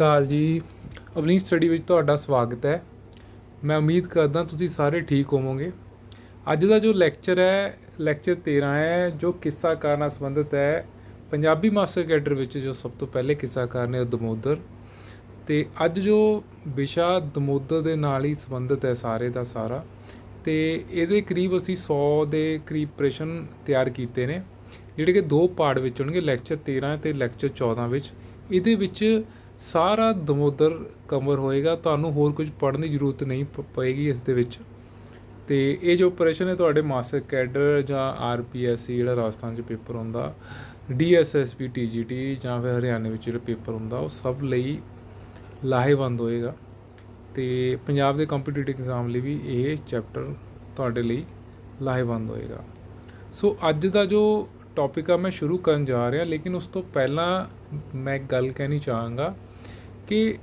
ਅਕਾਲ ਜੀ। ਅਵਨੀ ਸਟੱਡੀ ਵਿੱਚ ਤੁਹਾਡਾ ਸਵਾਗਤ ਹੈ। ਮੈਂ ਉਮੀਦ ਕਰਦਾ ਤੁਸੀਂ ਸਾਰੇ ਠੀਕ ਹੋਵੋਗੇ। ਅੱਜ ਦਾ ਜੋ ਲੈਕਚਰ ਹੈ, ਲੈਕਚਰ 13 ਹੈ, ਜੋ ਕਿੱਸਾਕਾਰ ਨਾਲ ਸੰਬੰਧਿਤ ਹੈ, ਪੰਜਾਬੀ ਮਾਸਟਰ ਕੈਡਰ ਵਿੱਚ ਜੋ ਸਭ ਤੋਂ ਪਹਿਲੇ ਕਿੱਸਾਕਾਰ ਨੇ ਉਹ ਦਮੋਦਰ। ਤੇ ਅੱਜ ਜੋ ਵਿਸ਼ਾ ਦਮੋਦਰ ਦੇ ਨਾਲ ਹੀ ਸੰਬੰਧਿਤ ਹੈ ਸਾਰੇ ਦਾ ਸਾਰਾ, ਤੇ ਇਹਦੇ ਕਰੀਬ ਅਸੀਂ 100 ਦੇ ਕਰੀਬ ਪ੍ਰਸ਼ਨ ਤਿਆਰ ਕੀਤੇ ਨੇ, ਜਿਹੜੇ ਕਿ ਦੋ ਪਾਰਟ ਵਿੱਚ ਹੋਣਗੇ, ਲੈਕਚਰ 13 ਤੇ ਲੈਕਚਰ 14 ਵਿੱਚ। ਇਹਦੇ ਵਿੱਚ ਸਾਰਾ ਦਮੋਦਰ ਕਵਰ ਹੋਏਗਾ, ਤੁਹਾਨੂੰ ਹੋਰ ਕੁਝ ਪੜ੍ਹਨ ਦੀ ਜ਼ਰੂਰਤ ਨਹੀਂ ਪਏਗੀ ਇਸ ਦੇ ਵਿੱਚ। ਤੇ ਇਹ ਜੋ ਪ੍ਰਸ਼ਨ ਹੈ ਤੁਹਾਡੇ ਮਾਸਟਰ ਕੈਡਰ ਜਾਂ ਆਰਪੀਐਸਸੀ ਜਿਹੜਾ ਰਾਜਸਥਾਨ 'ਚ ਪੇਪਰ ਹੁੰਦਾ ਡੀਐਸਐਸਪੀ ਟੀਜੀਟੀ ਜਾਂ ਫਿਰ ਹਰਿਆਣੇ ਵਿੱਚ ਜਿਹੜਾ ਪੇਪਰ ਹੁੰਦਾ, ਉਹ ਸਭ ਲਈ ਲਾਹੇਵੰਦ ਹੋਏਗਾ। ਤੇ ਪੰਜਾਬ ਦੇ ਕੰਪੀਟੀਟਿਵ ਐਗਜ਼ਾਮ ਲਈ ਵੀ ਇਹ ਚੈਪਟਰ ਤੁਹਾਡੇ ਲਈ ਲਾਹੇਵੰਦ ਹੋਏਗਾ। ਸੋ ਅੱਜ ਦਾ ਜੋ ਟੌਪਿਕ ਆ, ਮੈਂ ਸ਼ੁਰੂ ਕਰਨ ਜਾ ਰਿਹਾ, ਲੇਕਿਨ ਉਸ ਤੋਂ ਪਹਿਲਾਂ ਮੈਂ ਇੱਕ ਗੱਲ ਕਹਿਣੀ ਚਾਹਾਂਗਾ ਕਿ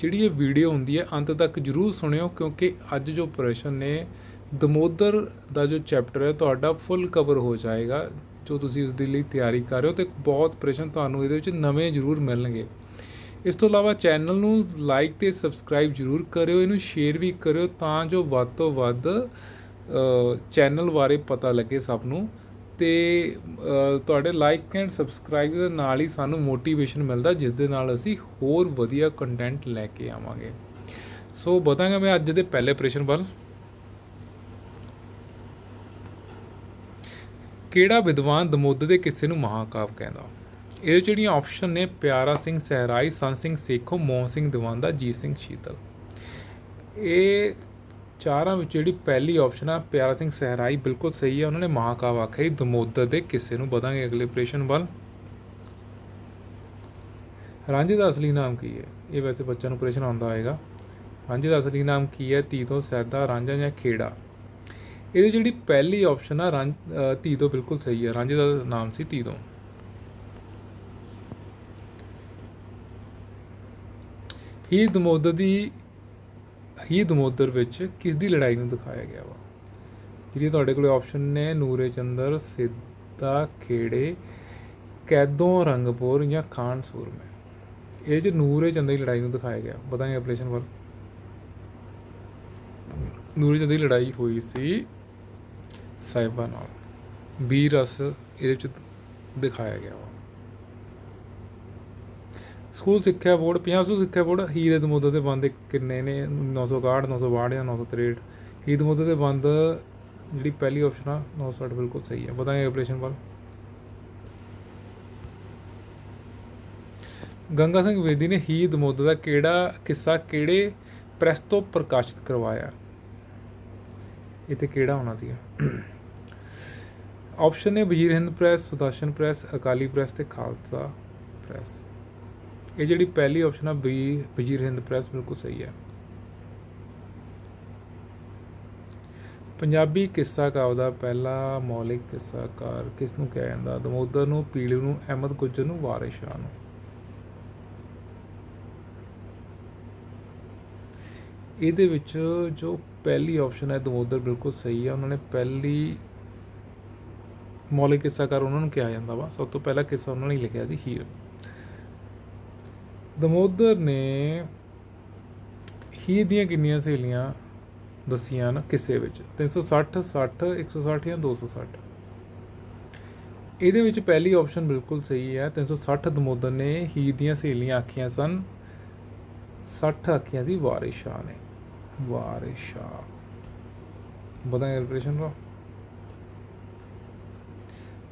ਜਿਹੜੀ ਇਹ ਵੀਡੀਓ ਹੁੰਦੀ ਹੈ, ਅੰਤ ਤੱਕ ਜਰੂਰ ਸੁਣਿਓ, ਕਿਉਂਕਿ ਅੱਜ ਜੋ ਪ੍ਰਸ਼ਨ ਨੇ, ਦਮੋਦਰ ਦਾ ਜੋ ਚੈਪਟਰ ਹੈ, ਤੁਹਾਡਾ ਫੁੱਲ ਕਵਰ ਹੋ ਜਾਏਗਾ, ਜੋ ਤੁਸੀਂ ਉਸ ਦੇ ਲਈ ਤਿਆਰੀ ਕਰ ਰਹੇ ਹੋ, ਤੇ ਬਹੁਤ ਪ੍ਰਸ਼ਨ ਤੁਹਾਨੂੰ ਇਹਦੇ ਵਿੱਚ ਨਵੇਂ ਜਰੂਰ ਮਿਲਣਗੇ। ਇਸ ਤੋਂ ਇਲਾਵਾ ਚੈਨਲ ਨੂੰ ਲਾਈਕ ਤੇ ਸਬਸਕ੍ਰਾਈਬ ਜਰੂਰ ਕਰਿਓ, ਇਹਨੂੰ ਸ਼ੇਅਰ ਵੀ ਕਰਿਓ, ਤਾਂ ਜੋ ਵੱਧ ਤੋਂ ਵੱਧ ਚੈਨਲ ਬਾਰੇ ਪਤਾ ਲੱਗੇ ਸਭ ਨੂੰ। ਅਤੇ ਤੁਹਾਡੇ ਲਾਈਕ ਐਂਡ ਸਬਸਕ੍ਰਾਈਬ ਦੇ ਨਾਲ ਹੀ ਸਾਨੂੰ ਮੋਟੀਵੇਸ਼ਨ ਮਿਲਦਾ, ਜਿਸ ਦੇ ਨਾਲ ਅਸੀਂ ਹੋਰ ਵਧੀਆ ਕੰਟੈਂਟ ਲੈ ਕੇ ਆਵਾਂਗੇ। ਸੋ ਬਤਾਂਗਾ ਮੈਂ ਅੱਜ ਦੇ ਪਹਿਲੇ ਪ੍ਰਸ਼ਨ ਵੱਲ। ਕਿਹੜਾ ਵਿਦਵਾਨ ਦਮੋਦ ਦੇ ਕਿਸੇ ਨੂੰ ਮਹਾਕਾਵ ਕਹਿੰਦਾ? ਇਹ ਜਿਹੜੀਆਂ ਆਪਸ਼ਨ ਨੇ, ਪਿਆਰਾ ਸਿੰਘ ਸਹਿਰਾਈ, ਸੰਤ ਸਿੰਘ ਸੇਖੋ, ਮੋਹਨ ਸਿੰਘ ਦਿਵਾਨ ਜੀਤ ਸਿੰਘ ਸ਼ੀਤਲ। ਇਹ ਚਾਰਾਂ ਵਿੱਚ ਜਿਹੜੀ ਪਹਿਲੀ ਆਪਸ਼ਨ ਆ ਪਿਆਰਾ ਸਿੰਘ ਸਹਿਰਾਈ ਬਿਲਕੁਲ ਸਹੀ ਹੈ ਉਹਨਾਂ ਨੇ ਮਹਾਕਾਵ ਆਖਿਆ ਸੀ ਦਮੋਦਰ ਦੇ ਕਿੱਸੇ ਨੂੰ ਵਧਾਂਗੇ ਅਗਲੇ ਪ੍ਰਸ਼ਨ ਵੱਲ। ਰਾਂਝੇ ਦਾ ਅਸਲੀ ਨਾਮ ਕੀ ਹੈ? ਇਹ ਵੈਸੇ ਬੱਚਿਆਂ ਨੂੰ ਪ੍ਰਸ਼ਨ ਆਉਂਦਾ ਹੋਏਗਾ। ਰਾਂਝੇ ਦਾ ਅਸਲੀ ਨਾਮ ਕੀ ਹੈ? ਤੀਤੋ ਸੈਦਾ ਰਾਂਝਾ ਜਾਂ ਖੇੜਾ? ਇਹਦੀ ਜਿਹੜੀ ਪਹਿਲੀ ਆਪਸ਼ਨ ਆ ਰਾਂ ਅ, ਤੀਤੋ ਬਿਲਕੁਲ ਸਹੀ ਹੈ ਰਾਂਝੇ ਦਾ ਨਾਮ ਸੀ ਤੀਤੋ ਹੀ ਦਮੋਦਰ ਦੀ ਹੀ ਦਮੋਦਰ ਵਿੱਚ ਕਿਸ ਦੀ ਲੜਾਈ ਨੂੰ ਦਿਖਾਇਆ ਗਿਆ ਵਾ? ਜਿਹੜੀ ਤੁਹਾਡੇ ਕੋਲ ਆਪਸ਼ਨ ਨੇ, ਨੂਰੇ ਚੰਦਰ, ਸਿੱਧਾ ਖੇੜੇ, ਕੈਦੋਂ ਰੰਗਪੁਰ ਜਾਂ ਖਾਨ ਸੂਰਮੇ। ਇਹ ਚ ਨੂਰੇ ਚੰਦਰ ਦੀ ਲੜਾਈ ਨੂੰ ਦਿਖਾਇਆ ਗਿਆ। ਬਤਾਂਗੇ ਆਪਰੇਸ਼ਨ ਵੱਲ। ਨੂਰੇ ਚੰਦਰ ਦੀ ਲੜਾਈ ਹੋਈ ਸੀ ਸਾਹਿਬਾਂ ਨਾਲ। ਵੀਰ ਰਸ ਇਹਦੇ ਵਿੱਚ ਦਿਖਾਇਆ ਗਿਆ ਵਾ। ਸਕੂਲ ਸਿੱਖਿਆ ਬੋਰਡ 500 ਸਿੱਖਿਆ ਬੋਰਡ, ਹੀਰੇ ਦਮੋਦਰ ਦੇ ਬੰਦ ਕਿੰਨੇ ਨੇ? 961 962 ਜਾਂ 963 ਹੀਰ ਮੁੱਦੇ ਦੇ ਬੰਦ ਜਿਹੜੀ ਪਹਿਲੀ ਆਪਸ਼ਨ ਆ 960 ਬਿਲਕੁਲ ਸਹੀ ਹੈ ਬਤਾਂਗੇ ਆਪਰੇਸ਼ਨ ਵੱਲ। ਗੰਗਾ ਸਿੰਘ ਵੇਦੀ ਨੇ ਹੀਰ ਦਮੋਦਰ ਦਾ ਕਿਹੜਾ ਕਿੱਸਾ ਕਿਹੜੇ ਪ੍ਰੈਸ ਤੋਂ ਪ੍ਰਕਾਸ਼ਿਤ ਕਰਵਾਇਆ? ਇਹ ਕਿਹੜਾ ਹੋਣਾ ਸੀ ਆਪਸ਼ਨ ਨੇ Wazir Hind press, Sudarshan press, Akali press ਤੇ ਖਾਲਸਾ ਪ੍ਰੈਸ। ਇਹ ਜਿਹੜੀ ਪਹਿਲੀ ਆਪਸ਼ਨ ਆ, ਬੀ, ਵਜ਼ੀਰ ਹਿੰਦ ਪ੍ਰੈਸ ਬਿਲਕੁਲ ਸਹੀ ਹੈ। ਪੰਜਾਬੀ ਕਿੱਸਾ ਕਾਵ ਦਾ ਪਹਿਲਾ ਮੌਲਿਕ ਕਿੱਸਾਕਾਰ ਕਿਸ ਨੂੰ ਕਿਹਾ ਜਾਂਦਾ? ਦਮੋਦਰ ਨੂੰ, ਪੀਲੂ ਨੂੰ, ਅਹਿਮਦ ਗੁੱਜਰ ਨੂੰ, ਵਾਰਿਸ ਸ਼ਾਹ ਨੂੰ। ਇਹਦੇ ਵਿੱਚ ਜੋ ਪਹਿਲੀ ਆਪਸ਼ਨ ਹੈ, ਦਮੋਦਰ ਬਿਲਕੁਲ ਸਹੀ ਹੈ। ਉਹਨਾਂ ਨੇ ਪਹਿਲੀ ਮੌਲਿਕ ਕਿੱਸਾਕਾਰ ਉਹਨਾਂ ਨੂੰ ਕਿਹਾ ਜਾਂਦਾ ਵਾ। ਸਭ ਤੋਂ ਪਹਿਲਾ ਕਿੱਸਾ ਉਹਨਾਂ ਨੇ ਲਿਖਿਆ ਸੀ, ਹੀਰ। ਦਮੋਦਰ ਨੇ ਹੀਰ ਦੀਆਂ ਕਿੰਨੀਆਂ ਸਹੇਲੀਆਂ ਦੱਸੀਆਂ ਨਾ ਕਿਸੇ ਵਿੱਚ? 360 60 160 ਜਾਂ 260 ਇਹਦੇ ਵਿੱਚ ਪਹਿਲੀ ਆਪਸ਼ਨ ਬਿਲਕੁਲ ਸਹੀ ਹੈ। 360 ਦਮੋਦਰ ਨੇ ਹੀਰ ਦੀਆਂ ਸਹੇਲੀਆਂ ਆਖੀਆਂ ਸਨ। 60 ਆਖੀਆਂ ਸੀ ਵਾਰਿਸ ਸ਼ਾਹ ਨੇ। ਵਾਰਿਸ ਸ਼ਾਹ। ਬਦਾਂ ਕੈਲਕੂਲੇਸ਼ਨ ਲੋ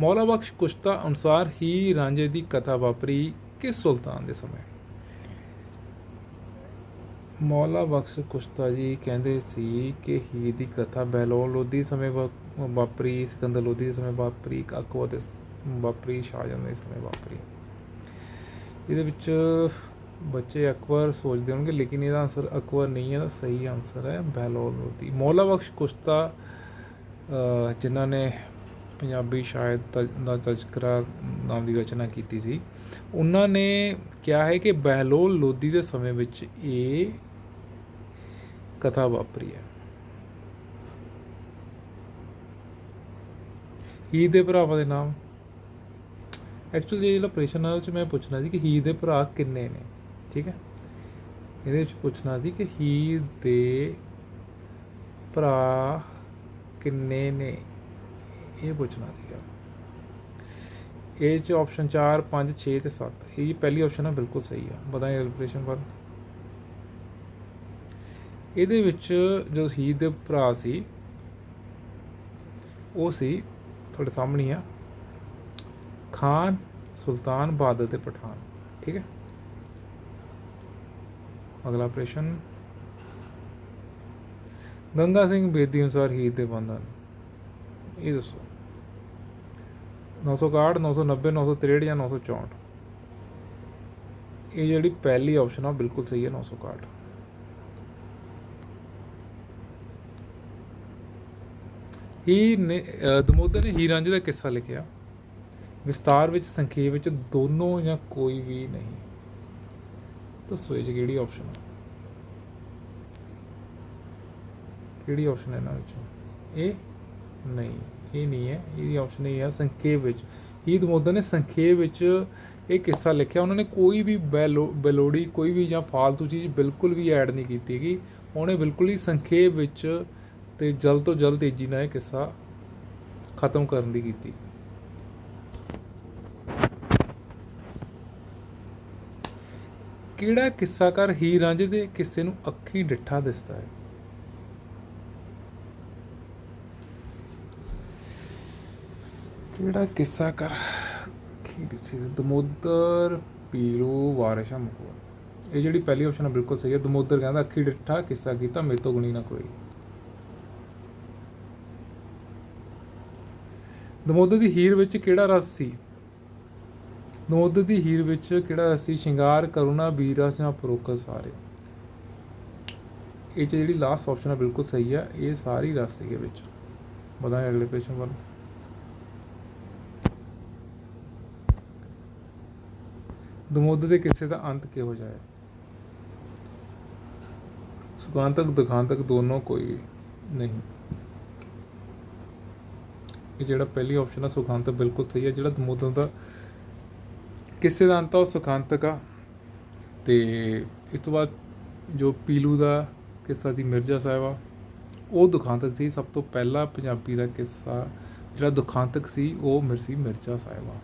ਮੌਲਾ ਬਖਸ਼ ਕੁਸ਼ਤਾ ਅਨੁਸਾਰ ਹੀ ਰਾਂਝੇ ਦੀ ਕਥਾ ਵਾਪਰੀ ਕਿਸ ਸੁਲਤਾਨ ਦੇ ਸਮੇਂ? ਮੌਲਾ ਬਖਸ਼ ਕੁਸ਼ਤਾ ਜੀ ਕਹਿੰਦੇ ਸੀ ਕਿ ਹੀਰ ਦੀ ਕਥਾ ਬਹਿਲੋਲ ਲੋਧੀ ਸਮੇਂ ਵਾਪਰੀ, ਸਿਕੰਦਰ ਲੋਧੀ ਦੇ ਸਮੇਂ ਵਾਪਰੀ ਅਕਬਰ ਦੇ ਵਾਪਰੀ, ਸ਼ਾਹਜਹਾਂ ਦੇ ਸਮੇਂ ਵਾਪਰੀ। ਇਹਦੇ ਵਿੱਚ ਬੱਚੇ ਅਕਬਰ ਸੋਚਦੇ ਹੋਣਗੇ, ਲੇਕਿਨ ਇਹਦਾ ਆਨਸਰ ਅਕਬਰ ਨਹੀਂ ਹੈ ਇਹਦਾ ਸਹੀ ਆਨਸਰ ਹੈ ਬਹਿਲੋਲ ਲੋਧੀ। ਮੌਲਾ ਬਖਸ਼ ਕੁਸ਼ਤਾ ਜਿਨ੍ਹਾਂ ਨੇ ਪੰਜਾਬੀ ਸ਼ਾਇਦ ਤਜ- ਦਾ ਤਜ਼ਕਰਾ ਨਾਮ ਦੀ ਰਚਨਾ ਕੀਤੀ ਸੀ। ਉਹਨਾਂ ਨੇ ਕਿਹਾ ਹੈ ਕਿ ਬਹਿਲੋਲ ਲੋਧੀ ਦੇ ਸਮੇਂ ਵਿੱਚ ਇਹ ਕਥਾ ਵਾਪਰੀ ਹੈ। ਹੀ ਦੇ ਭਰਾਵਾਂ ਦੇ ਨਾਮ। ਐਕਚੁਅਲੀ ਜਿਹੜਾ ਪ੍ਰਸ਼ਨ ਹੈ ਉਹ ਚ ਮੈਂ ਪੁੱਛਣਾ ਸੀ ਕਿ ਹੀ ਦੇ ਭਰਾ ਕਿੰਨੇ ਨੇ? ਠੀਕ ਹੈ? ਇਹਦੇ ਵਿੱਚ ਪੁੱਛਣਾ ਸੀ ਕਿ ਹੀਰ ਦੇ ਭਰਾ ਕਿੰਨੇ ਨੇ? ਇਹ ਪੁੱਛਣਾ ਸੀਗਾ। ਇਹ ਚ ਆਪਸ਼ਨ 4 5 6 ਤੇ 7 ਇਹ ਜੀ ਪਹਿਲੀ ਆਪਸ਼ਨ ਹੈ ਬਿਲਕੁਲ ਸਹੀ ਆ। ਬਤਾਏ ਕੈਲਕੂਲੇਸ਼ਨ ਪਰ ਇਹਦੇ ਵਿੱਚ ਜੋ ਸ਼ਹੀਦ ਦੇ ਭਰਾ ਸੀ, ਉਹ ਸੀ ਤੁਹਾਡੇ ਸਾਹਮਣੇ ਆ, ਖਾਨ ਸੁਲਤਾਨ ਬਾਦਲ ਤੇ ਪਠਾਨ। ਠੀਕ ਹੈ? ਅਗਲਾ ਪ੍ਰਸ਼ਨ। ਗੰਗਾ ਸਿੰਘ ਬੇਦੀ ਅਨੁਸਾਰ ਹੀਰ ਦੇ ਬੰਧਨ। ਇਹ ਦੱਸੋ। 961 990 963 ਜਾਂ 964 ਇਹ ਜਿਹੜੀ ਪਹਿਲੀ ਆਪਸ਼ਨ ਆ ਉਹ ਬਿਲਕੁਲ ਸਹੀ ਹੈ 961 ਹੀ ਨੇ ਅ, ਦਮੋਦਰ ਨੇ ਹੀਰ ਦਾ ਕਿੱਸਾ ਲਿਖਿਆ ਵਿਸਤਾਰ ਵਿੱਚ ਸੰਖੇਪ ਵਿੱਚ ਦੋਨੋਂ ਜਾਂ ਕੋਈ ਵੀ ਨਹੀਂ। ਦੱਸੋ ਇਹ 'ਚ ਕਿਹੜੀ ਆਪਸ਼ਨ ਹੈ ਕਿਹੜੀ ਆਪਸ਼ਨ ਹੈ ਇਹਨਾਂ ਵਿੱਚੋਂ? ਇਹ ਨਹੀਂ, ਇਹ ਨਹੀਂ ਹੈ। ਇਹਦੀ ਆਪਸ਼ਨ ਇਹ ਹੈ ਸੰਖੇਪ ਵਿੱਚ। ਇਹ ਦਮੋਦਰ ਨੇ ਸੰਖੇਪ ਵਿੱਚ ਇਹ ਕਿੱਸਾ ਲਿਖਿਆ। ਉਹਨਾਂ ਨੇ ਕੋਈ ਵੀ ਬੈਲੋ, ਬੈਲੋੜੀ, ਕੋਈ ਵੀ ਜਾਂ ਫਾਲਤੂ ਚੀਜ਼ ਬਿਲਕੁਲ ਵੀ ਐਡ ਨਹੀਂ ਕੀਤੀ ਗਈ ਉਹਨੇ ਬਿਲਕੁਲ ਹੀ ਸੰਖੇਪ ਵਿੱਚ ਤੇ ਜਲਦ ਤੋਂ ਜਲਦ ਤੇਜ਼ੀ ਨਾਲ ਇਹ ਕਿੱਸਾ ਖਤਮ ਕਰਨ ਦੀ ਕੀਤੀ। ਕਿਹੜਾ ਕਿੱਸਾਕਾਰ ਹੀਰ ਰਾਂਝੇ ਦੇ ਕਿੱਸੇ ਨੂੰ ਅੱਖੀ ਡਿੱਠਾ ਦਿਸਦਾ ਹੈ? ਕਿਹੜਾ ਕਿੱਸਾਕਾਰ ਅੱਖੀਂ ਦਮੋਦਰ ਪੀਲੂ ਵਾਰਿਸ਼ਾ ਮੁਕੋ ਇਹ ਜਿਹੜੀ ਪਹਿਲੀ ਆਪਸ਼ਨ ਹੈ ਬਿਲਕੁਲ ਸਹੀ ਹੈ। ਦਮੋਦਰ ਕਹਿੰਦਾ, ਅੱਖੀਂ ਡਿੱਠਾ, ਕਿੱਸਾ ਕੀਤਾ, ਮੇਰੇ ਤੋਂ ਗੁਣੀ ਨਾ ਕੋਈ। ਦਮੋਦਰ ਦੀ ਹੀਰ ਵਿੱਚ ਕਿਹੜਾ ਰਸ ਸੀ? ਦਮੋਦਰ ਦੀ ਹੀਰ ਵਿੱਚ ਕਿਹੜਾ ਰਸ ਸੀ? ਸ਼ਿੰਗਾਰ, ਕਰੁਣਾ ਵੀਰ ਰਸ ਜਾਂ ਫਰੋਕਤ ਸਾਰੇ? ਇਹ 'ਚ ਜਿਹੜੀ ਲਾਸਟ ਆਪਸ਼ਨ ਹੈ ਬਿਲਕੁਲ ਸਹੀ ਹੈ ਇਹ ਸਾਰੀ ਰਸ ਸੀਗੇ ਵਿੱਚ। ਵਧਾਂਗੇ ਅਗਲੇ ਪ੍ਰਸ਼ਨ ਵੱਲ। ਦਮੋਦ ਦੇ ਕਿੱਸੇ ਦਾ ਅੰਤ ਕਿਹੋ ਜਿਹਾ ਹੈ? ਸੁਗਾਂਤਕ ਦੁਖਾਂਤਕ ਦੋਨੋਂ ਕੋਈ ਨਹੀਂ। ਇਹ ਜਿਹੜਾ ਪਹਿਲੀ ਆਪਸ਼ਨ ਆ ਸੁਖਾਂਤਕ ਬਿਲਕੁਲ ਸਹੀ ਹੈ ਜਿਹੜਾ ਦਮੋਦਰ ਦਾ ਕਿਸੇ ਦਾ ਅੰਤ ਆ, ਉਹ ਸੁਖਾਂਤਕ ਆ। ਤੇ ਇਸ ਤੋਂ ਬਾਅਦ ਜੋ ਪੀਲੂ ਦਾ ਕਿੱਸਾ ਦੀ ਮਿਰਜ਼ਾ ਸਾਹਿਬ ਆ, ਉਹ ਦੁਖਾਂਤਕ ਸੀ। ਸਭ ਤੋਂ ਪਹਿਲਾ ਪੰਜਾਬੀ ਦਾ ਕਿੱਸਾ ਜਿਹੜਾ ਦੁਖਾਂਤਕ ਸੀ, ਉਹ ਮਿਰਸੀ ਮਿਰਜ਼ਾ ਸਾਹਿਬਾ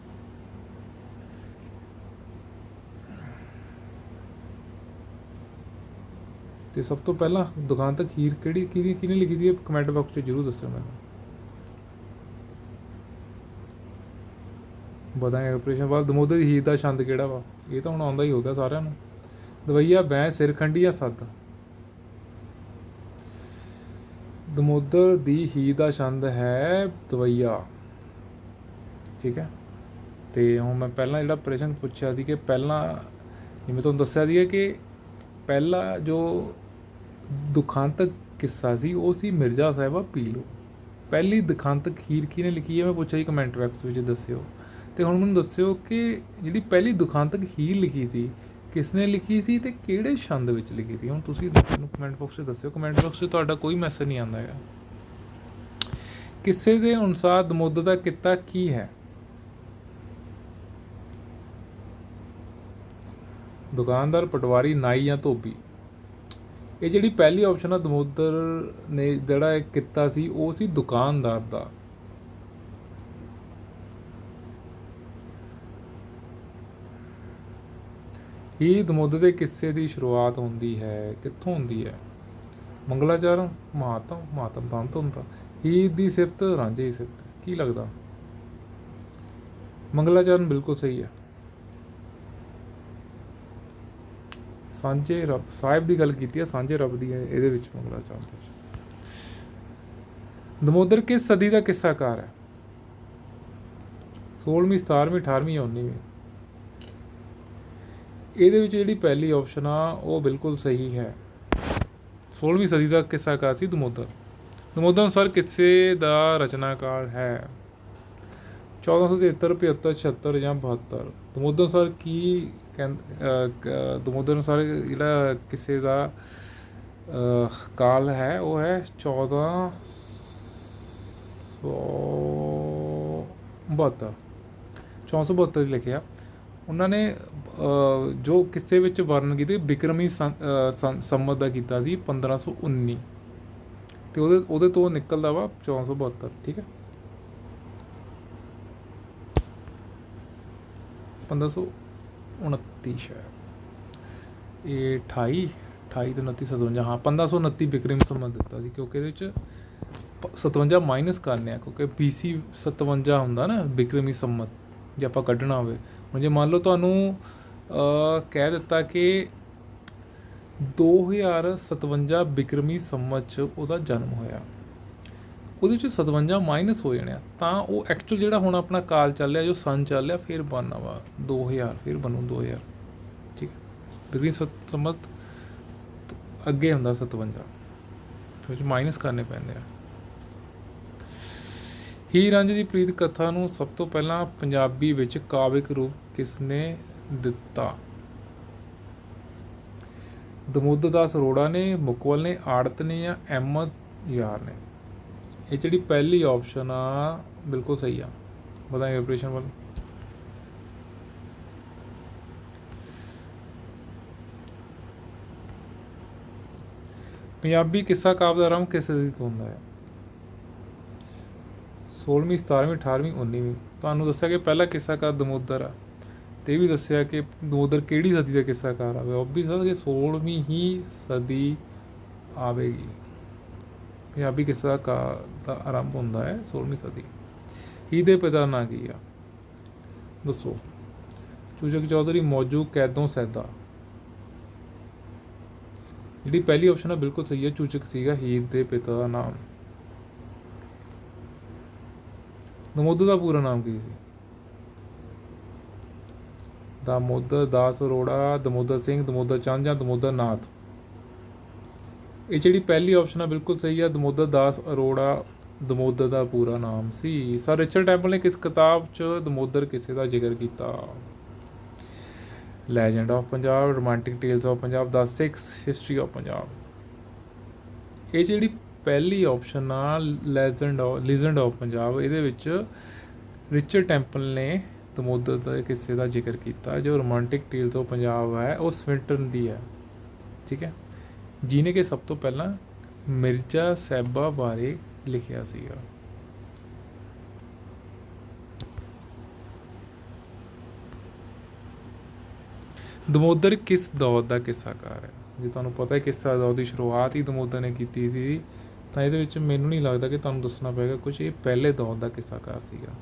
ਤੇ ਸਭ ਤੋਂ ਪਹਿਲਾਂ ਦੁਕਾਨ ਤੱਕ ਖੀਰ ਕਿਹੜੀ, ਕਿਹਦੀ, ਕਿਹਨੇ ਲਿਖੀ ਸੀ? ਕਮੈਂਟ ਬਾਕਸ 'ਚ ਜਰੂਰ ਦੱਸਿਓ ਮੈਨੂੰ। ਬਦਾਂ ਆਪਰੇਸ਼ਨ ਬਾਅਦ ਦਮੋਦਰ ਦੀ ਹੀਰ ਦਾ ਛੰਦ ਕਿਹੜਾ ਵਾ? ਇਹ ਤਾਂ ਹੁਣ ਆਉਂਦਾ ਹੀ ਹੋਗਾ ਸਾਰਿਆਂ ਨੂੰ। ਦਵਈਆ, ਬੈ ਸਿਰਖੰਡੀ ਜਾਂ ਸੱਦ? ਦਮੋਦਰ ਦੀ ਹੀਰ ਦਾ ਛੰਦ ਹੈ ਦਵਈਆ। ਠੀਕ ਹੈ? ਤੇ ਹੁਣ ਮੈਂ ਪਹਿਲਾਂ ਜਿਹੜਾ ਪ੍ਰਸ਼ਨ ਪੁੱਛਿਆ ਸੀ ਕਿ ਪਹਿਲਾਂ, ਜਿਵੇਂ ਤੁਹਾਨੂੰ ਦੱਸਿਆ ਸੀ ਕਿ ਪਹਿਲਾ ਜੋ ਦੁਖਾਂਤਕ ਕਿੱਸਾ ਸੀ, ਉਹ ਸੀ ਮਿਰਜ਼ਾ ਸਾਹਿਬਾ ਪੀਲੋ। ਪਹਿਲੀ ਦੁਖਾਂਤਕ ਖੀਰ ਕਿਹਨੇ ਲਿਖੀ ਹੈ, ਮੈਂ ਪੁੱਛਿਆ ਜੀ ਕਮੈਂਟ ਬਾਕਸ ਵਿੱਚ ਦੱਸਿਓ। ਤੇ ਹੁਣ ਮੈਨੂੰ ਦੱਸਿਓ ਕਿ ਜਿਹੜੀ ਪਹਿਲੀ ਦੁਖਾਂਤਕ ਹੀਰ ਲਿਖੀ ਸੀ ਕਿਸਨੇ ਲਿਖੀ ਸੀ ਤੇ ਕਿਹੜੇ ਛੰਦ ਵਿੱਚ ਲਿਖੀ ਸੀ? ਹੁਣ ਤੁਸੀਂ ਮੈਨੂੰ ਕਮੈਂਟ ਬਾਕਸ 'ਚ ਦੱਸਿਓ। ਕਮੈਂਟ ਬਾਕਸ 'ਚ ਤੁਹਾਡਾ ਕੋਈ ਮੈਸੇਜ ਨਹੀਂ ਆਉਂਦਾ ਹੈਗਾ। ਕਿੱਸੇ ਦੇ ਅਨੁਸਾਰ ਦਮੋਦਰ ਦਾ ਕਿੱਤਾ ਕੀ ਹੈ? ਦੁਕਾਨਦਾਰ ਪਟਵਾਰੀ, ਨਾਈ ਜਾਂ ਧੋਬੀ? ਇਹ ਜਿਹੜੀ ਪਹਿਲੀ ਆਪਸ਼ਨ ਆ ਦਮੋਦਰ ਨੇ ਜਿਹੜਾ ਇਹ ਕੀਤਾ ਸੀ, ਉਹ ਸੀ ਦੁਕਾਨਦਾਰ ਦਾ। ਇਹ ਦਮੋਦਰ ਦੇ ਕਿੱਸੇ ਦੀ ਸ਼ੁਰੂਆਤ ਹੁੰਦੀ ਹੈ, ਕਿੱਥੋਂ ਹੁੰਦੀ ਹੈ? ਮੰਗਲਾਚਰਨ ਮਹਾਤਮ ਮਾਤਮ ਦੰਤ ਹੁੰਦਾ। ਹੀਰ ਦੀ ਸਿਫਤ, ਰਾਂਝੇ ਦੀ ਸਿਫਤ। ਕੀ ਲੱਗਦਾ? ਮੰਗਲਾਚਰਨ ਬਿਲਕੁਲ ਸਹੀ ਹੈ। ਸਾਂਝੇ ਰੱਬ ਸਾਹਿਬ ਦੀ ਗੱਲ ਕੀਤੀ ਹੈ, ਸਾਂਝੇ ਰੱਬ ਦੀ ਇਹਦੇ ਵਿੱਚ ਮੰਗਲਾਚਰਨ ਦੇ ਦਮੋਦਰ ਕਿਸ ਸਦੀ ਦਾ ਕਿੱਸਾਕਾਰ ਹੈ? 16ਵੀਂ 17ਵੀਂ 18ਵੀਂ 19ਵੀਂ ਇਹਦੇ ਵਿੱਚ ਜਿਹੜੀ ਪਹਿਲੀ ਆਪਸ਼ਨ ਆ, ਉਹ ਬਿਲਕੁਲ ਸਹੀ ਹੈ। 16ਵੀਂ ਸਦੀ ਦਾ ਕਿੱਸਾਕਾਰ ਸੀ ਦਮੋਦਰ ਦਮੋਦਰ ਅਨੁਸਾਰ ਕਿੱਸੇ ਦਾ ਰਚਨਾਕਾਰ ਹੈ। 1473 75 76 ਜਾਂ 72 ਦਮੋਦਰ ਅਨੁਸਾਰ ਕੀ ਕਹਿੰਦੇ ਅਹ, ਕ- ਦਮੋਦਰ ਅਨੁਸਾਰ ਜਿਹੜਾ ਕਿਸੇ ਦਾ ਕਾਲ ਹੈ ਉਹ ਹੈ 1472 1472 ਲਿਖਿਆ। ਉਹਨਾਂ ਨੇ ਜੋ ਕਿਸੇ ਵਿੱਚ ਵਰਣਨ ਕੀਤੇ ਬਿਕਰਮੀ ਸੰਮਤ ਦਾ ਕੀਤਾ ਸੀ 1519 ਤੇ ਉਹਦੇ ਉਹਦੇ ਤੋਂ ਨਿਕਲਦਾ ਵਾ 1472 ਠੀਕ ਹੈ? 1529 ਸ਼ਾਇਦ ਇਹ 28 28 ਤੋਂ 29 57 ਹਾਂ 1529 ਬਿਕਰਮੀ ਸੰਮਤ ਦਿੱਤਾ ਸੀ, ਕਿਉਂਕਿ ਇਹਦੇ ਵਿੱਚ ਪ- 57 ਮਾਈਨਸ ਕਰਨੇ ਆ, ਕਿਉਂਕਿ BC 57 ਹੁੰਦਾ ਨਾ ਬਿਕਰਮੀ ਸੰਮਤ, ਜੇ ਆਪਾਂ ਕੱਢਣਾ ਹੋਵੇ। ਹੁਣ ਜੇ ਮੰਨ ਲਓ ਤੁਹਾਨੂੰ ਕਹਿ ਦਿੱਤਾ ਕਿ 2057 ਬਿਕਰਮੀ ਸੰਮਤ ਚ ਉਹਦਾ ਜਨਮ ਹੋਇਆ। ਉਹਦੇ ਚ 57 ਮਾਈਨਸ ਹੋ ਜਾਣੇ ਆ। ਤਾਂ ਉਹ ਐਕਚੁਅਲ ਜਿਹੜਾ ਹੁਣ ਆਪਣਾ ਕਾਲ ਚੱਲ ਰਿਹਾ, ਜੋ ਸਨ ਚੱਲ ਰਿਹਾ, ਫਿਰ ਬਣਨਾ ਵਾ 2000 ਫਿਰ ਬਣੂ 2000 ਠੀਕ ਹੈ। ਬਿਕਰਮੀ ਅੱਗੇ ਹੁੰਦਾ 57 ਫਿਰ ਚ ਮਾਈਨਸ ਕਰਨੇ ਪੈਂਦੇ ਆ। ਹੀਰ ਰਾਂਝੇ ਦੀ ਪ੍ਰੀਤ ਕਥਾ ਨੂੰ ਸਭ ਤੋਂ ਪਹਿਲਾਂ ਪੰਜਾਬੀ ਵਿੱਚ ਕਾਵਿਕ ਰੂਪ ਕਿਸਨੇ ਦਿੱਤਾ? ਦਮੋਦਰ ਦਾਸ ਅਰੋੜਾ ਨੇ, ਮੁਕਵਲ ਨੇ, ਆੜਤ ਨੇ ਜਾਂ ਅਹਿਮਦ ਯਾਰ ਨੇ? ਇਹ ਜਿਹੜੀ ਪਹਿਲੀ ਆਪਸ਼ਨ ਆ, ਬਿਲਕੁਲ ਸਹੀ ਆ। ਬਤਾਏ ਆਪਰੇਸ਼ਨ ਵੱਲ। ਪੰਜਾਬੀ ਕਿੱਸਾ ਕਾਵਿ ਦਾ ਆਰੰਭ ਕਿਸ ਸਦੀ ਤੋਂ ਹੁੰਦਾ ਹੈ। 16ਵੀਂ 17ਵੀਂ 18ਵੀਂ 19ਵੀਂ ਤੁਹਾਨੂੰ ਦੱਸਿਆ ਕਿ ਪਹਿਲਾ ਕਿੱਸਾਕਾਰ ਦਮੋਦਰ ਆ। ਤੇ ਇਹ ਵੀ ਦੱਸਿਆ ਕਿ ਦਮੋਦਰ ਕਿਹੜੀ ਸਦੀ ਦਾ ਕਿੱਸਾਕਾਰ ਆਵੇ ਓਬਵੀਅਸ ਹੈ ਕਿ 16ਵੀਂ ਹੀ ਸਦੀ ਆਵੇਗੀ। ਪੰਜਾਬੀ ਕਿੱਸਾ ਕਾ ਦਾ ਆਰੰਭ ਹੁੰਦਾ ਹੈ 16ਵੀਂ ਸਦੀ। ਇਹਦੇ ਪਿਤਾ ਦਾ ਨਾਂ ਕੀ ਆ? ਦੱਸੋ। ਚੂਚਕ ਚੌਧਰੀ ਮੌਜੂ ਕੈਦੋਂ ਸੈਦਾ? ਜਿਹੜੀ ਪਹਿਲੀ ਆਪਸ਼ਨ ਆ ਬਿਲਕੁਲ ਸਹੀ ਹੈ ਚੂਚਕ ਸੀਗਾ ਹੀਰ ਦੇ ਪਿਤਾ ਦਾ ਨਾਮ। ਦਮੋਦਰ ਦਾ ਪੂਰਾ ਨਾਮ ਕੀ ਸੀ? ਦਮੋਦਰ, ਦਾਸ ਅਰੋੜਾ, ਦਮੋਦਰ ਸਿੰਘ, ਦਮੋਦਰ ਚੰਦ ਜਾਂ ਦਮੋਦਰ ਨਾਥ? ਇਹ ਜਿਹੜੀ ਪਹਿਲੀ ਆਪਸ਼ਨ ਆ, ਬਿਲਕੁਲ ਸਹੀ ਆ, ਦਮੋਦਰ ਦਾਸ ਅਰੋੜਾ, ਦਮੋਦਰ ਦਾ ਪੂਰਾ ਨਾਮ ਸੀ। ਸਰ, ਰਿਚਰਡ ਟੈਂਪਲ ਨੇ ਕਿਸ ਕਿਤਾਬ 'ਚ ਦਮੋਦਰ ਕਿਸੇ ਦਾ ਜ਼ਿਕਰ ਕੀਤਾ? Legend of Punjab romantic tales of Punjab the 6 history of Punjab ਇਹ ਜਿਹੜੀ ਪਹਿਲੀ ਆਪਸ਼ਨ ਆ legend of legend of Punjab ਇਹਦੇ ਵਿੱਚ ਰਿਚਰਡ ਟੈਂਪਲ ਨੇ ਦਮੋਦਰ ਦੇ ਕਿੱਸੇ ਦਾ ਜ਼ਿਕਰ ਕੀਤਾ, ਜੋ ਰੋਮਾਂਟਿਕ ਟੇਲਸ ਆਫ ਪੰਜਾਬ ਹੈ, ਉਹ ਸਵਿੰਟਨ ਦੀ ਹੈ। ਠੀਕ ਹੈ? ਜਿਹਨੇ ਕਿ ਸਭ ਤੋਂ ਪਹਿਲਾਂ ਮਿਰਜ਼ਾ ਸਾਹਿਬਾ ਬਾਰੇ ਲਿਖਿਆ ਸੀਗਾ। ਦਮੋਦਰ ਕਿਸ ਦੌਰ ਦਾ ਕਿੱਸਾਕਾਰ ਹੈ? ਜੇ ਤੁਹਾਨੂੰ ਪਤਾ ਹੈ ਕਿੱਸਾ ਦੌਰ ਦੀ ਸ਼ੁਰੂਆਤ ਹੀ ਦਮੋਦਰ ਨੇ ਕੀਤੀ ਸੀ, ਤਾਂ ਇਹਦੇ ਵਿੱਚ ਮੈਨੂੰ ਨਹੀਂ ਲੱਗਦਾ ਕਿ ਤੁਹਾਨੂੰ ਦੱਸਣਾ ਪਏਗਾ ਕੁਝ ਇਹ ਪਹਿਲੇ ਦੌਰ ਦਾ ਕਿੱਸਾਕਾਰ ਸੀਗਾ।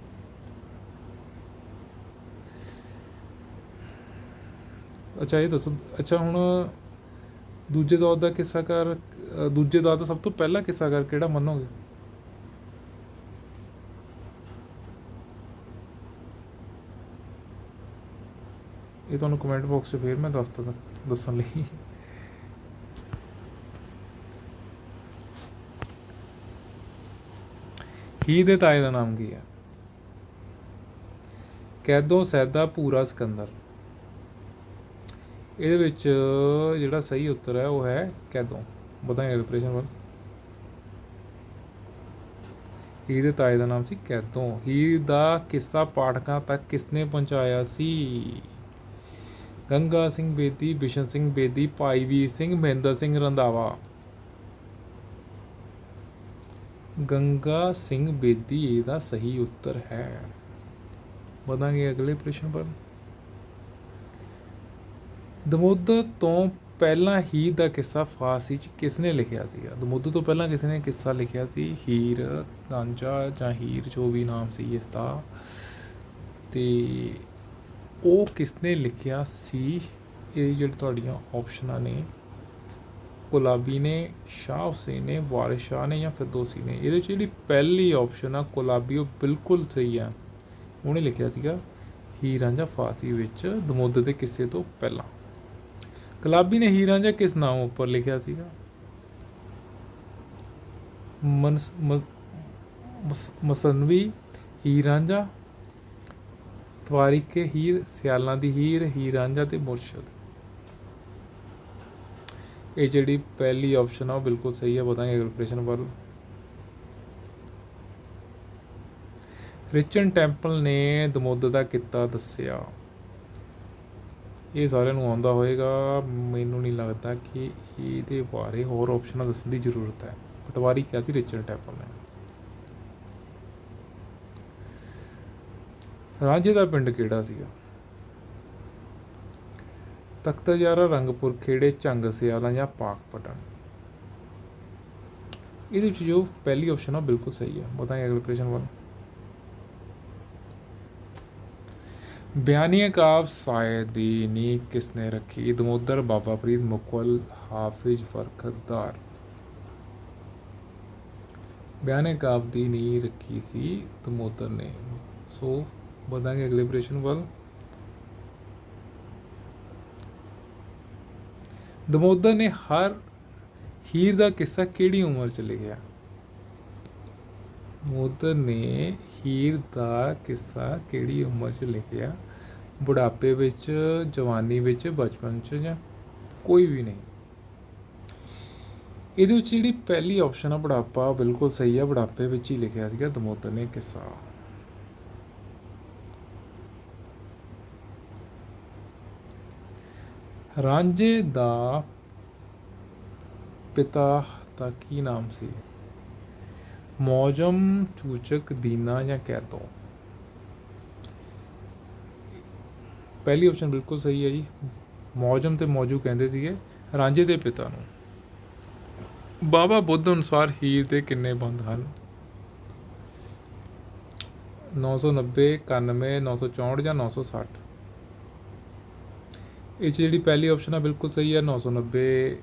ਅੱਛਾ, ਇਹ ਦੱਸੋ, ਅੱਛਾ, ਹੁਣ ਦੂਜੇ ਦੌਰ ਦਾ ਕਿੱਸਾਕਾਰ ਅ, ਦੂਜੇ ਦੌਰ ਦਾ ਸਭ ਤੋਂ ਪਹਿਲਾ ਕਿੱਸਾਕਾਰ ਕਿਹੜਾ ਮੰਨੋਗੇ? ਇਹ ਤੁਹਾਨੂੰ ਕਮੈਂਟ ਬਾਕਸ 'ਚ ਫੇਰ ਮੈਂ ਦੱਸ ਦੱਸਣ ਲਈ। ਹੀ ਦੇ ਤਾਏ ਦਾ ਨਾਮ ਕੀ ਹੈ ਕੈਦੋ ਸੈਦਾ ਪੂਰਾ ਸਿਕੰਦਰ। ਇਹਦੇ ਵਿੱਚ ਜਿਹੜਾ ਸਹੀ ਉੱਤਰ ਹੈ, ਉਹ ਹੈ ਕੈਦੋਂ? ਬਤਾਏ ਰਿਪਰੇਸ਼ਨ ਵੱਲ। ਹੀਰ ਦੇ ਤਾਏ ਦਾ ਨਾਮ ਸੀ ਕੈਦੋਂ। ਹੀਰ ਦਾ ਕਿੱਸਾ ਪਾਠਕਾਂ ਤੱਕ ਕਿਸਨੇ ਪਹੁੰਚਾਇਆ ਸੀ? ਗੰਗਾ ਸਿੰਘ ਬੇਦੀ, ਬਿਸ਼ਨ ਸਿੰਘ ਬੇਦੀ, ਭਾਈ ਵੀਰ ਸਿੰਘ, ਮਹਿੰਦਰ ਸਿੰਘ ਰੰਧਾਵਾ। ਗੰਗਾ ਸਿੰਘ ਬੇਦੀ ਇਹਦਾ ਸਹੀ ਉੱਤਰ ਹੈ। ਵਧਾਂਗੇ ਅਗਲੇ ਪ੍ਰਸ਼ਨ ਪਰ ਦਮੋਦਰ ਤੋਂ ਪਹਿਲਾਂ ਹੀਰ ਦਾ ਕਿੱਸਾ ਫਾਰਸੀ ਚ ਕਿਸਨੇ ਲਿਖਿਆ ਸੀਗਾ ਦਮੋਦਰ ਤੋਂ ਪਹਿਲਾਂ ਕਿਸੇ ਨੇ ਕਿੱਸਾ ਲਿਖਿਆ ਸੀ? ਹੀਰ, ਰਾਂਝਾ ਜਾਂ ਹੀਰ, ਜੋ ਵੀ ਨਾਮ ਸੀ ਇਸ ਦਾ। ਤੇ ਉਹ ਕਿਸ ਨੇ ਲਿਖਿਆ ਸੀ? ਇਹ ਜਿਹੜੀ ਤੁਹਾਡੀਆਂ ਆਪਸ਼ਨਾਂ ਨੇ ਗੁਲਾਬੀ ਨੇ, ਸ਼ਾਹ ਹੁਸੈਨ ਨੇ, ਵਾਰਿਸ ਸ਼ਾਹ ਨੇ ਜਾਂ ਫਿਰਦੌਸੀ ਨੇ, ਇਹਦੇ 'ਚ ਜਿਹੜੀ ਪਹਿਲੀ ਆਪਸ਼ਨ ਆ ਗੁਲਾਬੀ ਉਹ ਬਿਲਕੁਲ ਸਹੀ ਆ। ਉਹਨੇ ਲਿਖਿਆ ਸੀਗਾ, ਹੀਰ, ਰਾਂਝਾ, ਫਾਰਸੀ ਵਿੱਚ ਦਮੋਦਰ ਦੇ ਕਿੱਸੇ ਤੋਂ ਪਹਿਲਾਂ। ਗੁਲਾਬੀ ਨੇ ਹੀਰ ਰਾਂਝਾ ਕਿਸ ਨਾਮ ਉੱਪਰ ਲਿਖਿਆ ਸੀਗਾ? ਮਨਸ ਮਸਨਵੀ ਹੀਰਾਂਝਾ ਰਾਂਝਾ ਹੀਰ, ਸਿਆਲਾਂ ਦੀ ਹੀਰ ਹੀਰਾਂਝਾ ਤੇ ਮੁਰਸ਼ਦ? ਇਹ ਜਿਹੜੀ ਪਹਿਲੀ ਆਪਸ਼ਨ ਆ, ਉਹ ਬਿਲਕੁਲ ਸਹੀ ਹੈ ਬਤਾਂਗੇ ਅਗਰ ਪ੍ਰਸ਼ਨ ਵੱਲ। ਰਿਚਨ ਟੈਂਪਲ ਨੇ ਦਮੋਦਰ ਦਾ ਕਿੱਤਾ ਦੱਸਿਆ। ਇਹ ਸਾਰਿਆਂ ਨੂੰ ਆਉਂਦਾ ਹੋਏਗਾ। ਮੈਨੂੰ ਨਹੀਂ ਲੱਗਦਾ ਕਿ ਇਹਦੇ ਬਾਰੇ ਹੋਰ ਆਪਸ਼ਨਾਂ ਦੱਸਣ ਦੀ ਜ਼ਰੂਰਤ ਹੈ। ਪਟਵਾਰੀ ਕਿਹਾ ਸੀ ਰਿਚਰਡ ਟੈਪਲ ਨੇ। ਰਾਂਝੇ ਦਾ ਪਿੰਡ ਕਿਹੜਾ ਸੀਗਾ? ਤਖਤ ਹਜ਼ਾਰਾ ਰੰਗਪੁਰ, ਖੇੜੇ, ਝੰਗ, ਸਿਆਲਾ ਜਾਂ ਪਾਕਪਟਨ ਇਹਦੇ ਵਿੱਚ ਜੋ ਪਹਿਲੀ ਆਪਸ਼ਨ ਆ ਬਿਲਕੁਲ ਸਹੀ ਹੈ ਬਤਾਏ ਅਗਲੇ ਪ੍ਰਸ਼ਨ ਵੱਲ। ਬਿਆਨੀਆ ਕਾਵ ਸਾਇਦ ਦੀ ਨੀ ਕਿਸਨੇ ਰੱਖੀ? ਦਮੋਦਰ ਬਾਬਾ ਫਰੀਦ ਮੁਕਵਲ, ਹਾਫਿਜ਼ ਫਰਖਦਾਰ ਬਿਆਨੇ ਕਾਵ ਦੀ ਨੀ ਰੱਖੀ ਸੀ ਦਮੋਦਰ ਨੇ। ਸੋ ਵਧਾਂਗੇ ਅਗਲੇ ਪ੍ਰਸ਼ਨ ਵੱਲ। ਦਮੋਦਰ ਨੇ ਹਰ ਹੀਰ ਦਾ ਕਿੱਸਾ ਕਿਹੜੀ ਉਮਰ ਚ ਲਿਖਿਆ? ਦਮੋਦਰ ਨੇ ਹੀਰ ਦਾ ਕਿੱਸਾ ਕਿਹੜੀ ਉਮਰ ਚ ਲਿਖਿਆ? ਬੁਢਾਪੇ ਵਿੱਚ, ਜਵਾਨੀ ਵਿੱਚ, ਬਚਪਨ ਚ ਜਾਂ ਕੋਈ ਵੀ ਨਹੀਂ? ਇਹਦੇ ਵਿੱਚ ਜਿਹੜੀ ਪਹਿਲੀ ਆਪਸ਼ਨ ਆ ਬੁਢਾਪਾ ਬਿਲਕੁਲ ਸਹੀ ਆ। ਬੁਢਾਪੇ ਵਿੱਚ ਹੀ ਲਿਖਿਆ ਸੀਗਾ ਦਮੋਦਰ ਨੇ ਕਿੱਸਾ। ਰਾਂਝੇ ਦਾ ਪਿਤਾ ਦਾ ਕੀ ਨਾਮ ਸੀ? ਮੌਜਮ ਚੂਚਕ ਦੀਨਾ ਜਾਂ ਕੈਤੋ ਪਹਿਲੀ ਆਪਸ਼ਨ ਬਿਲਕੁਲ ਸਹੀ ਹੈ ਜੀ। ਮੌਜਮ ਤੇ ਮੌਜੂ ਕਹਿੰਦੇ ਸੀਗੇ, ਰਾਂਝੇ ਦੇ ਪਿਤਾ ਨੂੰ। ਬਾਬਾ ਬੁੱਧ ਅਨੁਸਾਰ ਹੀਰ ਦੇ ਕਿੰਨੇ ਬੰਦ ਹਨ? 990 91 964 ਜਾਂ 960 ਇਹ 'ਚ ਜਿਹੜੀ ਪਹਿਲੀ ਆਪਸ਼ਨ ਆ ਬਿਲਕੁਲ ਸਹੀ ਹੈ 990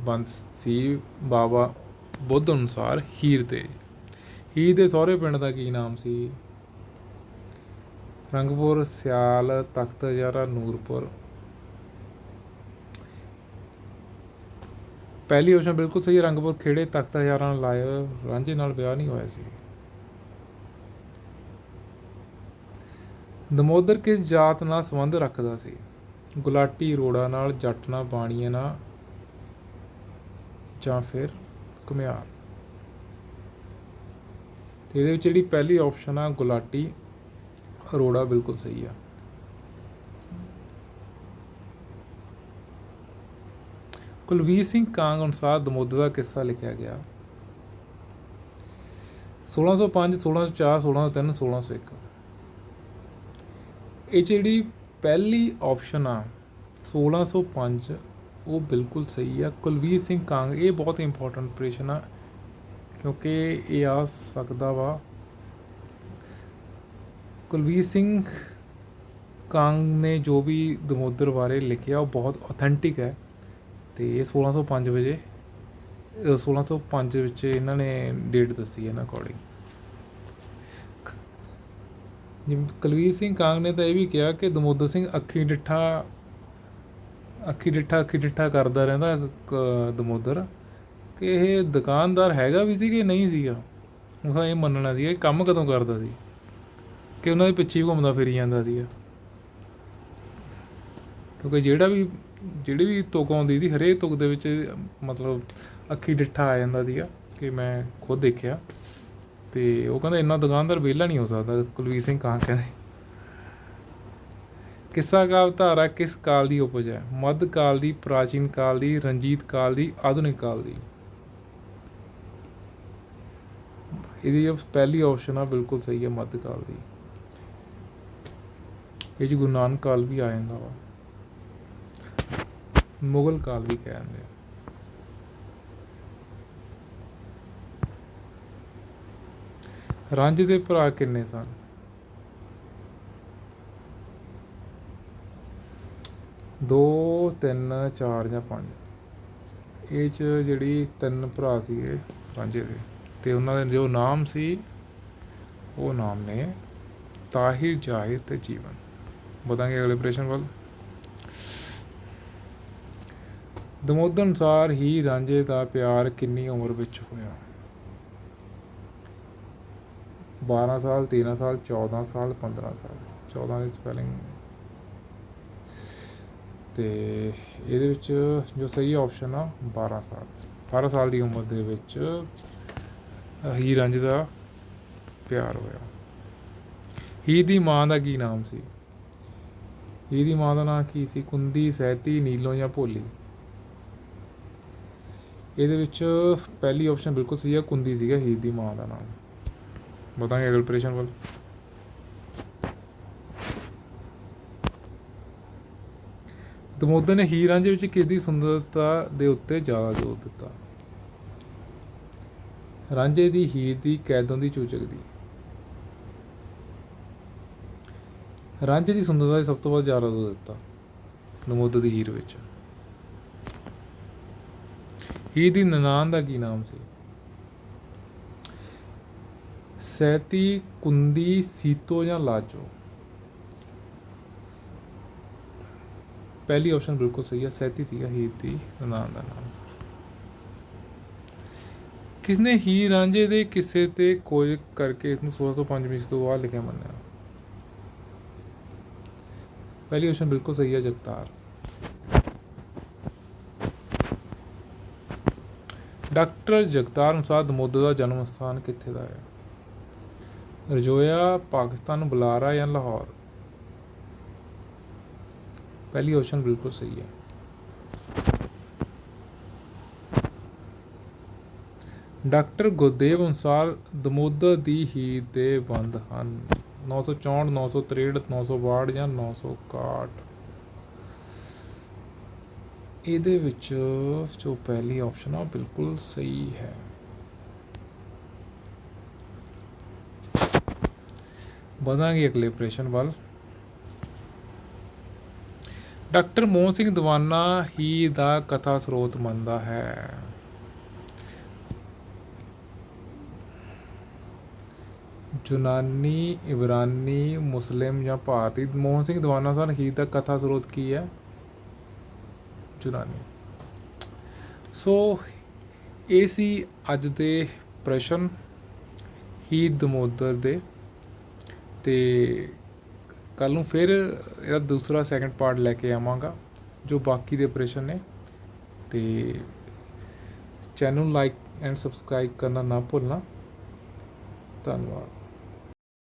ਬੰਦ ਸੀ ਬਾਬਾ ਬੁੱਧ ਅਨੁਸਾਰ ਹੀਰ ਦੇ। ਹੀ ਦੇ ਸਹੁਰੇ ਪਿੰਡ ਦਾ ਕੀ ਨਾਮ ਸੀ? ਰੰਗਪੁਰ, ਸਿਆਲ, ਤਖਤ ਹਜ਼ਾਰਾ ਨੂਰਪੁਰ। ਪਹਿਲੀ ਆਪਸ਼ਨ ਬਿਲਕੁਲ ਸਹੀ ਰੰਗਪੁਰ ਖੇੜੇ ਤਖਤ ਹਜ਼ਾਰਾਂ ਨਾਲ ਲਾਏ ਰਾਂਝੇ ਨਾਲ ਵਿਆਹ ਨਹੀਂ ਹੋਇਆ ਸੀ। ਦਮੋਦਰ ਕਿਸ ਜਾਤ ਨਾਲ ਸੰਬੰਧ ਰੱਖਦਾ ਸੀ? ਗੁਲਾਟੀ ਰੋੜਾ ਨਾਲ, ਜੱਟ ਨਾਲ ਬਾਣੀਏ ਨਾਲ ਜਾਂ ਫਿਰ ਘੁਮਿਆਰ? ਤੇ ਇਹਦੇ ਵਿੱਚ ਜਿਹੜੀ ਪਹਿਲੀ ਆਪਸ਼ਨ ਆ, ਗੁਲਾਟੀ, ਅਰੋੜਾ ਬਿਲਕੁਲ ਸਹੀ ਆ। ਕੁਲਵੀਰ ਸਿੰਘ ਕਾਂਗ ਅਨੁਸਾਰ ਦਮੋਦਰ ਦਾ ਕਿੱਸਾ ਲਿਖਿਆ ਗਿਆ। 1605 1604 1603 1601 ਇਹ 'ਚ ਜਿਹੜੀ ਪਹਿਲੀ ਆਪਸ਼ਨ ਆ 1605 ਉਹ ਬਿਲਕੁਲ ਸਹੀ ਆ। ਕੁਲਵੀਰ ਸਿੰਘ ਕਾਂਗ, ਇਹ ਬਹੁਤ ਇੰਪੋਰਟੈਂਟ ਪ੍ਰਸ਼ਨ ਆ। ਕਿਉਂਕਿ ਇਹ ਆ ਸਕਦਾ ਵਾ। ਕੁਲਵੀਰ ਸਿੰਘ ਕਾਂਗ ਨੇ ਜੋ ਵੀ ਦਮੋਦਰ ਬਾਰੇ ਲਿਖਿਆ ਉਹ ਬਹੁਤ ਆਥੈਂਟਿਕ ਹੈ। ਤੇ ਇਹ 1605 ਵਜੇ ਅ, 1605 ਵਿੱਚ ਇਹਨਾਂ ਨੇ ਡੇਟ ਦੱਸੀ ਹੈ ਨਾ ਅਕੋਰਡਿੰਗ ਕੁਲਵੀਰ ਸਿੰਘ ਕਾਂਗ ਨੇ ਤਾਂ ਇਹ ਵੀ ਕਿਹਾ ਕਿ ਦਮੋਦਰ ਸਿੰਘ ਅੱਖੀ ਡਿੱਠਾ ਅੱਖੀ ਡਿੱਠਾ ਅੱਖੀ ਡਿੱਠਾ ਕਰਦਾ ਰਹਿੰਦਾ ਦਮੋਦਰ। ਕਿ ਇਹ ਦੁਕਾਨਦਾਰ ਹੈਗਾ ਵੀ ਸੀ ਕਿ ਨਹੀਂ ਸੀਗਾ? ਉਹਦਾ ਇਹ ਮੰਨਣਾ ਸੀ ਇਹ ਕੰਮ ਕਦੋਂ ਕਰਦਾ ਸੀ? ਕਿ ਉਹਨਾਂ ਦੇ ਪਿੱਛੇ ਘੁੰਮਦਾ ਫਿਰੀ ਜਾਂਦਾ ਸੀਗਾ। ਕਿਉਂਕਿ ਜਿਹੜਾ ਵੀ, ਜਿਹੜੀ ਵੀ ਤੁਕ ਆਉਂਦੀ ਸੀ, ਹਰੇਕ ਤੁਕ ਦੇ ਵਿੱਚ ਮਤਲਬ ਅੱਖੀ ਡਿੱਠਾ ਆ ਜਾਂਦਾ ਸੀਗਾ ਕਿ ਮੈਂ ਖੁਦ ਦੇਖਿਆ। ਤੇ ਉਹ ਕਹਿੰਦਾ ਇੰਨਾ ਦੁਕਾਨਦਾਰ ਵਿਹਲਾ ਨਹੀਂ ਹੋ ਸਕਦਾ, ਕੁਲਵੀਰ ਸਿੰਘ ਕਾਂ ਕਹਿੰਦੇ। ਕਿੱਸਾ ਕਾਵ ਧਾਰਾ ਕਿਸ ਕਾਲ ਦੀ ਉਪਜ ਹੈ? ਮੱਧ ਕਾਲ ਦੀ, ਪ੍ਰਾਚੀਨ ਕਾਲ ਦੀ, ਰਣਜੀਤ ਕਾਲ ਦੀ, ਆਧੁਨਿਕ ਕਾਲ ਦੀ। ਇਹਦੀ ਜੋ ਪਹਿਲੀ ਆਪਸ਼ਨ ਆ, ਬਿਲਕੁਲ ਸਹੀ ਹੈ ਮੱਧ ਕਾਲ ਦੀ। ਇਹ 'ਚ ਗੁਰੂ ਨਾਨਕ ਕਾਲ ਵੀ ਆ ਜਾਂਦਾ ਵਾ। ਮੁਗਲ ਕਾਲ ਵੀ ਕਹਿ ਦਿੰਦੇ ਆ। ਰਾਂਝੇ ਦੇ ਭਰਾ ਕਿੰਨੇ ਸਨ? ਦੋ, ਤਿੰਨ, ਚਾਰ ਜਾਂ ਪੰਜ। ਇਹ ਚ ਜਿਹੜੀ ਤਿੰਨ ਭਰਾ ਸੀਗੇ ਰਾਂਝੇ ਦੇ। ਤੇ ਉਹਨਾਂ ਦੇ ਜੋ ਨਾਮ ਸੀ, ਉਹ ਨਾਮ ਨੇ ਤਾਹਿਰ ਜਾਹਿਰ ਤੇ ਜੀਵਨ। ਵਧਾਂਗੇ ਅਗਲੇ ਪ੍ਰਸ਼ਨ ਵੱਲ। ਦਮੋਦਰ ਅਨੁਸਾਰ ਹੀ ਰਾਂਝੇ ਦਾ ਪਿਆਰ ਕਿੰਨੀ ਉਮਰ ਵਿੱਚ ਹੋਇਆ? 12 ਸਾਲ 13 ਸਾਲ 14 ਸਾਲ 15 ਸਾਲ। 14 ਦੀ ਸਪੈਲਿੰਗ ਤੇ ਇਹਦੇ ਵਿੱਚ ਜੋ ਸਹੀ ਆਪਸ਼ਨ ਆ 12 ਸਾਲ। 12 ਸਾਲ ਦੀ ਉਮਰ ਦੇ ਵਿੱਚ ਹੀ ਰਾਂਝੇ ਦਾ ਪਿਆਰ ਹੋਇਆ। ਹੀ ਦੀ ਮਾਂ ਦਾ ਕੀ ਨਾਮ ਸੀ? ਹੀਰ ਦੀ ਮਾਂ ਦਾ ਨਾਂ ਕੀ ਸੀ? ਕੁੰਦੀ ਸਹਿਤੀ ਨੀਲੋ ਜਾਂ ਭੋਲੀ? ਇਹਦੇ ਵਿੱਚ ਪਹਿਲੀ ਆਪਸ਼ਨ ਬਿਲਕੁਲ ਸਹੀ ਹੈ ਕੁੰਦੀ ਸੀਗਾ ਹੀਰ ਦੀ ਮਾਂ ਦਾ ਨਾਮ। ਬਤਾਂਗੇ ਅਗਲੇ ਪ੍ਰਸ਼ਨ ਵੱਲ। ਦਮੋਦਰ ਨੇ ਹੀਰ ਰਾਂਝੇ ਵਿੱਚ ਕਿਸ ਦੀ ਸੁੰਦਰਤਾ ਦੇ ਉੱਤੇ ਜ਼ਿਆਦਾ ਜ਼ੋਰ ਦਿੱਤਾ? ਰਾਂਝੇ ਦੀ ਹੀਰ ਦੀ ਕੈਦੋਂ ਦੀ ਚੂਚਕ ਦੀ। ਰਾਂਝੇ ਦੀ ਸੁੰਦਰਤਾ ਦੀ ਸਭ ਤੋਂ ਵੱਧ ਜ਼ਿਆਦਾ ਜ਼ੋਰ ਦਿੱਤਾ, ਨਮੋਦ ਦੀ ਹੀਰ ਵਿੱਚ। ਹੀਰ ਦੀ ਨਨਾਣ ਦਾ ਕੀ ਨਾਮ ਸੀ? ਸੈਤੀ ਕੁੰਦੀ ਸੀਤੋ ਜਾਂ ਲਾਜੋ? ਪਹਿਲੀ ਆਪਸ਼ਨ ਬਿਲਕੁਲ ਸਹੀ ਹੈ, ਸੈਤੀ ਸੀਗਾ ਹੀਰ ਦੀ ਨਨਾਣ ਦਾ ਨਾਮ। ਕਿਸਨੇ ਹੀਰ ਰਾਂਝੇ ਦੇ ਕਿੱਸੇ ਤੇ ਖੋਜ ਕਰਕੇ ਇਸ ਨੂੰ 1605 ਵਿੱਚ ਤੋਂ ਬਾਅਦ ਲਿਖਿਆ ਮੰਨਿਆ। ਪਹਿਲੀ ਆਪਸ਼ਨ ਬਿਲਕੁਲ ਸਹੀ ਹੈ, ਜਗਤਾਰ। ਡਾਕਟਰ ਜਗਤਾਰ ਅਨੁਸਾਰ ਦਮੋਦਰ ਦਾ ਜਨਮ ਸਥਾਨ ਕਿੱਥੇ ਦਾ ਹੈ? ਰਜੋਇਆ, ਪਾਕਿਸਤਾਨ, ਬੁਲਾਰਾ ਜਾਂ ਲਾਹੌਰ? ਪਹਿਲੀ ਆਪਸ਼ਨ ਬਿਲਕੁਲ ਸਹੀ ਹੈ। ਡਾਕਟਰ ਗੁਰਦੇਵ ਅਨੁਸਾਰ ਦਮੋਦਰ ਦੀ ਹੀ ਦੇ ਬੰਦ ਹਨ। 964 963 962 ਜਾਂ 961 ਇਹਦੇ ਵਿੱਚ ਜੋ ਪਹਿਲੀ ਆਪਸ਼ਨ ਆ ਬਿਲਕੁਲ ਸਹੀ ਹੈ। ਵਧਾਂਗੇ ਅਗਲੇ ਪ੍ਰਸ਼ਨ ਵੱਲ। ਡਾਕਟਰ ਮੋਹਨ ਸਿੰਘ ਦੀਵਾਨਾ ਹੀ ਦਾ ਕਥਾ ਸਰੋਤ ਮੰਨਦਾ ਹੈ। ਯੂਨਾਨੀ ਇਬਰਾਨੀ, ਮੁਸਲਿਮ ਜਾਂ ਭਾਰਤੀ? ਮੋਹਨ ਸਿੰਘ ਦੀਵਾਨਾ ਸਨ ਹੀ ਦਾ ਕਥਾ ਸਰੋਤ ਕੀ ਹੈ? ਯੂਨਾਨੀ ਸੋ, ਇਹ ਸੀ ਅੱਜ ਦੇ ਪ੍ਰਸ਼ਨ ਹੀ ਦਮੋਦਰ ਦੇ। ਤੇ ਕੱਲ ਨੂੰ ਫਿਰ ਇਹਦਾ ਦੂਸਰਾ ਸੈਕੰਡ ਪਾਰਟ ਲੈ ਕੇ ਆਵਾਂਗਾ, ਜੋ ਬਾਕੀ ਦੇ ਪ੍ਰਸ਼ਨ ਨੇ। ਤੇ ਚੈਨਲ ਲਾਈਕ ਐਂਡ ਸਬਸਕ੍ਰਾਈਬ ਕਰਨਾ ਨਾ ਭੁੱਲਣਾ। ਧੰਨਵਾਦ।